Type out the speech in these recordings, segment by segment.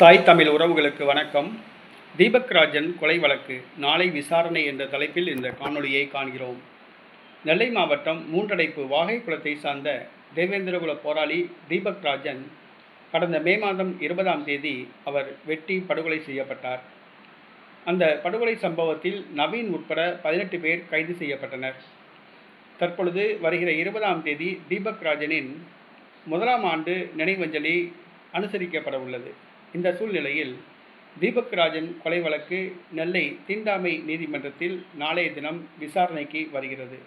தாய் தமிழ் உறவுகளுக்கு வணக்கம். தீபக் ராஜன் கொலை வழக்கு நாளை விசாரணை என்ற தலைப்பில் இந்த காணொளியை காண்கிறோம். நெல்லை மாவட்டம் மூன்றடைப்பு வாகை குளத்தை சார்ந்த தேவேந்திரகுல போராளி தீபக் ராஜன் கடந்த மே மாதம் இருபதாம் தேதி அவர் வெட்டி படுகொலை செய்யப்பட்டார். அந்த படுகொலை சம்பவத்தில் நவீன் உட்பட பதினெட்டு பேர் கைது செய்யப்பட்டனர். தற்பொழுது வருகிற இருபதாம் தேதி தீபக் ராஜனின் முதலாம் ஆண்டு நினைவஞ்சலி அனுசரிக்கப்பட உள்ளது. இந்த சூழ்நிலையில் தீபக் ராஜன் கொலை வழக்கு நெல்லை தீண்டாமை நீதிமன்றத்தில் நாளைய தினம் விசாரணைக்கு வருகிறது.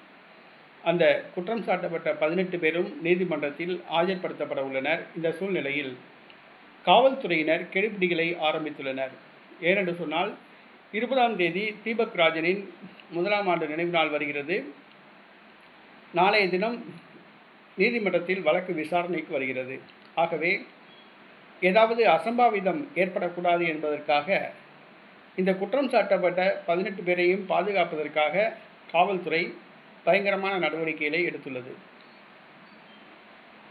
அந்த குற்றம் சாட்டப்பட்ட பதினெட்டு பேரும் நீதிமன்றத்தில் ஆஜர்படுத்தப்பட உள்ளனர். இந்த சூழ்நிலையில் காவல்துறையினர் கெடுபிடிகளை ஆரம்பித்துள்ளனர். ஏனென்று சொன்னால் இருபதாம் தேதி தீபக் ராஜனின் முதலாம் ஆண்டு நினைவு நாள் வருகிறது. நாளைய தினம் நீதிமன்றத்தில் வழக்கு விசாரணைக்கு வருகிறது. ஆகவே ஏதாவது அசம்பாவிதம் ஏற்படக்கூடாது என்பதற்காக இந்த குற்றம் சாட்டப்பட்ட பதினெட்டு பேரையும் பாதுகாப்பதற்காக காவல்துறை பயங்கரமான நடவடிக்கைகளை எடுத்துள்ளது.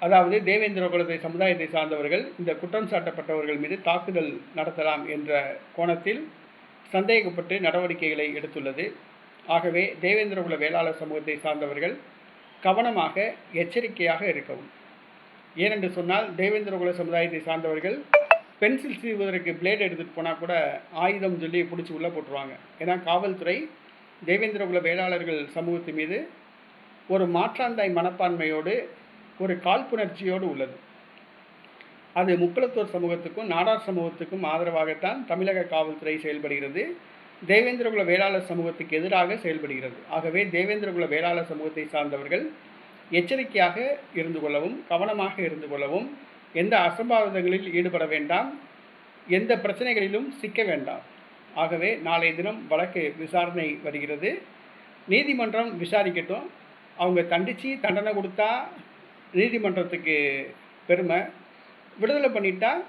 அதாவது தேவேந்திர குலத்தை சமுதாயத்தை சார்ந்தவர்கள் இந்த குற்றம் சாட்டப்பட்டவர்கள் மீது தாக்குதல் நடத்தலாம் என்ற கோணத்தில் சந்தேகப்பட்டு நடவடிக்கைகளை எடுத்துள்ளது. ஆகவே தேவேந்திர குல வேளாளர் சமூகத்தை சார்ந்தவர்கள் கவனமாக எச்சரிக்கையாக இருக்கவும். ஏனென்று சொன்னால் தேவேந்திர குல சமுதாயத்தை சார்ந்தவர்கள் பென்சில் சீவுவதற்கு பிளேட் எடுத்துகிட்டு போனால் கூட ஆயுதம் சொல்லி பிடிச்சி உள்ளே போட்டுருவாங்க. ஏன்னா காவல்துறை தேவேந்திர குல வேளாளர்கள் சமூகத்து மீது ஒரு மாற்றாந்தாய் மனப்பான்மையோடு ஒரு காழ்ப்புணர்ச்சியோடு உள்ளது. அது முக்குளத்தூர் சமூகத்துக்கும் நாடார் சமூகத்துக்கும் ஆதரவாகத்தான் தமிழக காவல்துறை செயல்படுகிறது. தேவேந்திரகுல வேளாளர் சமூகத்துக்கு எதிராக செயல்படுகிறது. ஆகவே தேவேந்திரகுல வேளாளர் சமூகத்தை சார்ந்தவர்கள் எச்சரிக்கையாக இருந்து கொள்ளவும் கவனமாக இருந்து கொள்ளவும் எந்த அசம்பாவிதங்களில் ஈடுபட வேண்டாம் எந்த பிரச்சனைகளிலும் சிக்க வேண்டாம். ஆகவே நாளைய தினம் வழக்கு விசாரணை வருகிறது. நீதிமன்றம் விசாரிக்கட்டும். அவங்க தண்டித்து தண்டனை கொடுத்தா நீதிமன்றத்துக்கு பெருமை. விடுதலை பண்ணிட்டா